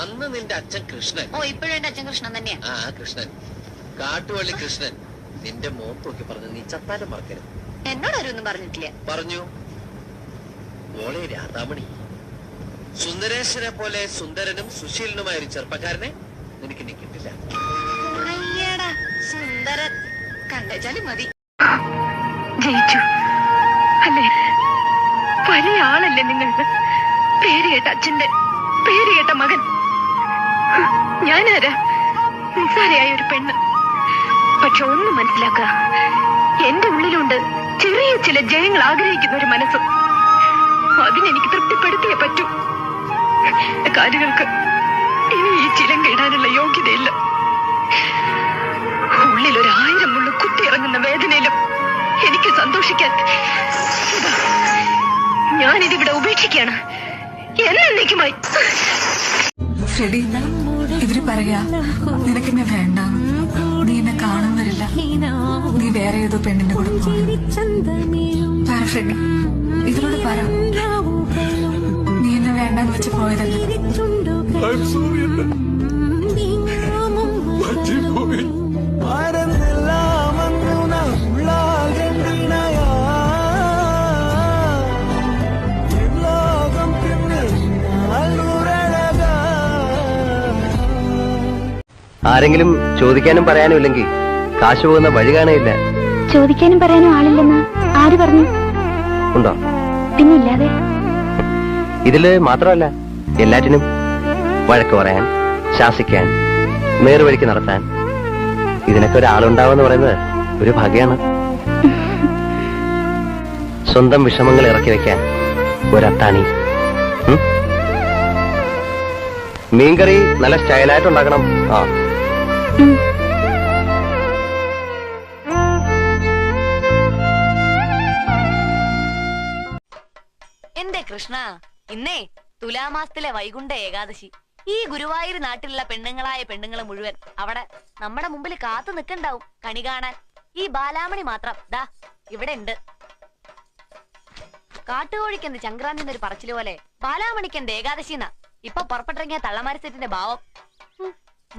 അന്ന് നിന്റെ അച്ഛൻ കൃഷ്ണൻ. ഓ ഇപ്പോഴും എന്റെ അച്ഛൻ കൃഷ്ണൻ തന്നെയാ. ആ കൃഷ്ണൻ. കാട്ടുവള്ളി കൃഷ്ണൻ. നിന്റെ മോപ്പൊക്കെ പറഞ്ഞു നീ ചത്താലും മറക്കരുത്. എന്നോട് ആരൊന്നും പറഞ്ഞിട്ടില്ല. പറഞ്ഞു. മോളെ രാധാമണി. സുന്ദരേശനെ പോലെ സുന്ദരനും സുശീലനുമായ ഒരു ചെറുപ്പക്കാരനെ നിനക്ക് കിട്ടില്ല. അയ്യടാ സുന്ദരൻ കണ്ടേച്ചാലും മതി. ജയിച്ചു. അല്ലേ? വലിയ ആളല്ലേ നിങ്ങൾ പേര് കേട്ട അച്ഛന്റെ പേര് കേട്ട മകൻ. ഞാനാരാ നിസ്സാരയായ ഒരു പെണ്ണ്. പക്ഷെ ഒന്ന് മനസ്സിലാക്കുക. എന്റെ ഉള്ളിലുണ്ട് ചെറിയ ചില ജയങ്ങൾ ആഗ്രഹിക്കുന്ന ഒരു മനസ്സ്. അതിനെനിക്ക് തൃപ്തിപ്പെടുത്തിയേ പറ്റൂ. കാലുകൾക്ക് ഇനി ഈ ചിലങ്ക ഇടാനുള്ള യോഗ്യതയില്ല. ഉള്ളിൽ ഒരു ആയിരം മുള്ള കുത്തിയിറങ്ങുന്ന വേദനയിലും എനിക്ക് സന്തോഷിക്കാൻ ഞാനിതിവിടെ ഉപേക്ഷിക്കുകയാണ്. എന്നേക്കുമായി ഫ്രെഡി ഇവർ പറയാ നിനക്കെന്നെ വേണ്ട. നീ എന്നെ കാണാൻ വരില്ല. നീ വേറെ ഏതോ പെണ്ണിന്റെ കൂടെ. പറ ഇതിനോട് പറ നീ എന്നെ വേണ്ടെന്ന് വെച്ച് പോയതല്ലേ? ആരെങ്കിലും ചോദിക്കാനും പറയാനും ഇല്ലെങ്കിൽ കാശ് പോകുന്ന വഴി കാണയില്ല. ചോദിക്കാനും പറയാനും ആളില്ലെന്ന് ആര് പറഞ്ഞു? ഉണ്ടോ? പിന്നില്ലാതെ ഇതിൽ മാത്രമല്ല എല്ലാറ്റിനും വഴക്ക് പറയാൻ ശാസിക്കാൻ നേർവഴിക്ക് നടത്താൻ ഇതിനൊക്കെ ഒരാളുണ്ടാവെന്ന് പറയുന്നത് ഒരു ഭാഗ്യാണ് സ്വന്തം വിഷമങ്ങൾ ഇറക്കി വെക്കാൻ ഒരത്താണി? മീൻകറി നല്ല സ്റ്റൈലായിട്ട് ഉണ്ടാക്കണം. ആ. എന്റെ കൃഷ്ണ? ഇന്നേ തുലാമാസത്തിലെ വൈകുണ്ഠ ഏകാദശി. ഈ ഗുരുവായൂർ നാട്ടിലുള്ള പെണ്ണുങ്ങളായ പെണ്ണുങ്ങളെ മുഴുവൻ അവിടെ നമ്മുടെ മുമ്പിൽ കാത്തു നിൽക്കണ്ടാവും കണി കാണാൻ. ഈ ബാലാമണി മാത്രം. ദാ ഇവിടെ ഉണ്ട്. കാട്ടുകോഴിക്കെന്ന് ചങ്ക്രാന്തി എന്നൊരു പറച്ചിൽ പോലെ ബാലാമണിക്കെന്ത് ഏകാദശിന്നാ? ഇപ്പൊ പുറപ്പെട്ടിറങ്ങിയ തള്ളമാരി സെറ്റിന്റെ ഭാവം.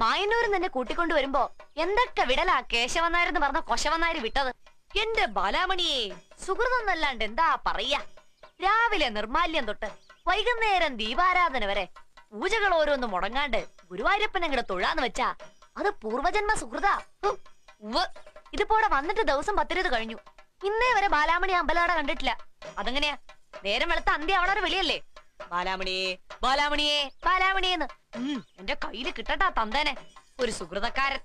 മായന്നൂരിൽ നിന്നെ കൂട്ടിക്കൊണ്ടു വരുമ്പോ എന്തൊക്കെ വിടലാ കേശവനാരെന്ന് പറഞ്ഞ കൊശവനാര് വിട്ടത്? എന്റെ ബാലാമണിയെ സുഹൃതെന്നല്ലാണ്ട് എന്താ പറയാ? രാവിലെ നിർമാല്യം തൊട്ട് വൈകുന്നേരം ദീപാരാധന വരെ പൂജകൾ ഓരോന്നും മുടങ്ങാണ്ട് ഗുരുവായൂരപ്പൻ അങ്ങടെ തൊഴാന്ന് വെച്ചാ അത് പൂർവജന്മ സുഹൃത ഇതിപ്പോടെ വന്നിട്ട് ദിവസം പത്തിരുത് കഴിഞ്ഞു. ഇന്നേ വരെ ബാലാമണി അമ്പലട കണ്ടിട്ടില്ല. അതെങ്ങനെയാ? നേരം വെളുത്ത അന്ത്യ അവിടെ ഒരു വിളിയല്ലേ? ബാലാമണിയെ ബാലാമണിയെ ബാലാമണിയെന്ന്. എന്റെ കയ്യിൽ കിട്ടട്ടാ തന്തേനെ. ഒരു സുഹൃതക്കാരൻ.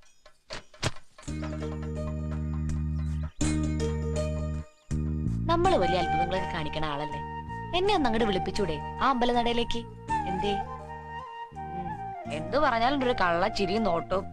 നമ്മൾ വലിയ അത്ഭുതങ്ങളൊക്കെ കാണിക്കണ ആളല്ലേ? എന്നെ ഒന്ന് അങ്ങോട്ട് വിളിപ്പിച്ചൂടെ ആ അമ്പലനടയിലേക്ക്? എന്തേ? എന്തു പറഞ്ഞാലും ഒരു കള്ള ചിരിയും നോട്ടവും